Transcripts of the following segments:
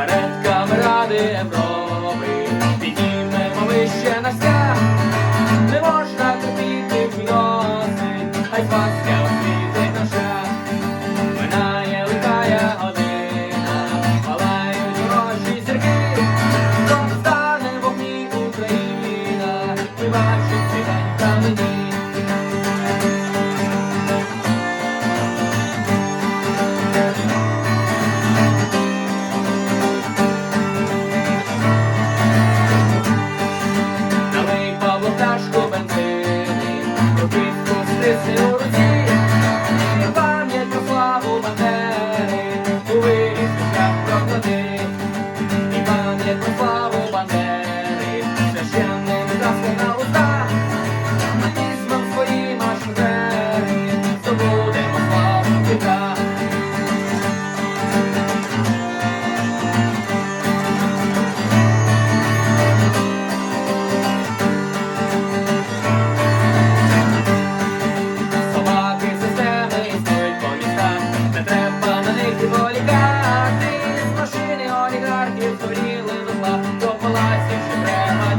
Вперед камеради Європи, піднімемо вище на стяг. Рубівку у руці, пам'ять про славу Бандери, у виріз проклади. І пам'ять про славу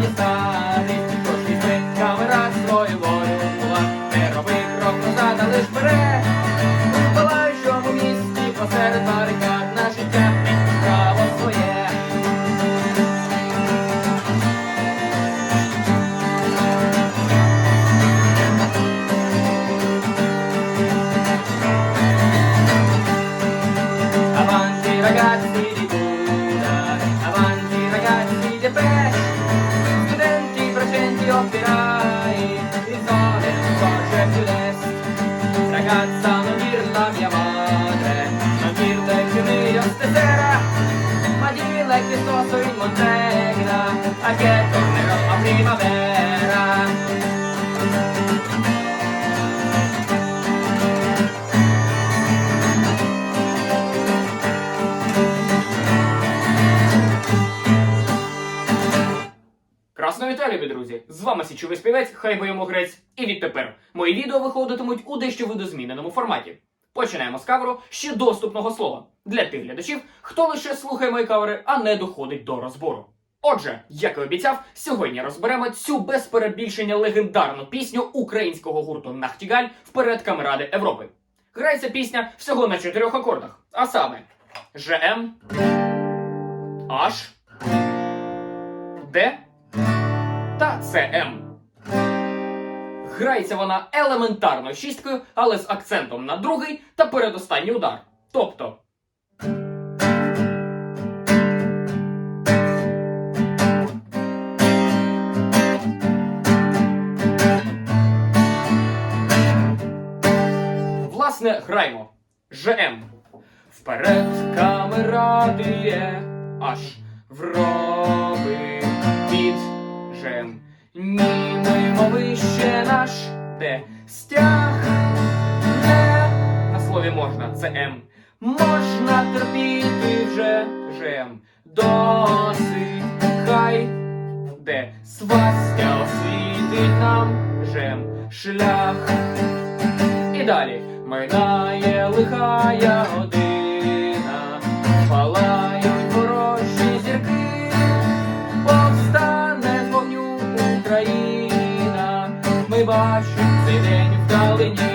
дістати. Тож візьми камера свою волю була, не роби крок назад, а лиш вперед. У в місті посеред presenti, operai, il sole non sorge più d'est. Ragazza non dirla mia madre, non dirle più meglio stasera, ma dirle che sto in Montegra, a che tornerò a primavera. Вітаю, любі друзі! З вами січовий співець, хай йому грець. І відтепер мої відео виходитимуть у дещо видозміненому форматі. Починаємо з каверу ще доступного слова для тих глядачів, хто лише слухає мої кавери, а не доходить до розбору. Отже, як і обіцяв, сьогодні розберемо цю без перебільшення легендарну пісню українського гурту Нахтігаль вперед камеради Європи. Грається пісня всього на чотирьох акордах, а саме ЖМ, H, Д та ЦМ. Грається вона елементарно шісткою, але з акцентом на другий та передостанній удар. Тобто. Власне, граємо. ЖМ. Вперед камерадіє, аж вроби під можна, це М. Можна терпіти вже жем. Досить хай, де свастя освітить нам жем шлях. І далі минає лихая година, палають ворожі зірки, повстане з вогню Україна, ми бачимо цей день вдалині.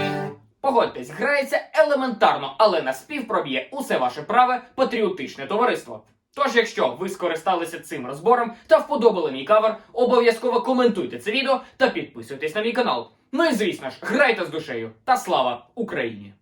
Погодьтесь, грається елементарно, але на спів проб'є усе ваше праве патріотичне товариство. Тож, якщо ви скористалися цим розбором та вподобали мій кавер, обов'язково коментуйте це відео та підписуйтесь на мій канал. Ну і звісно ж, грайте з душею та слава Україні!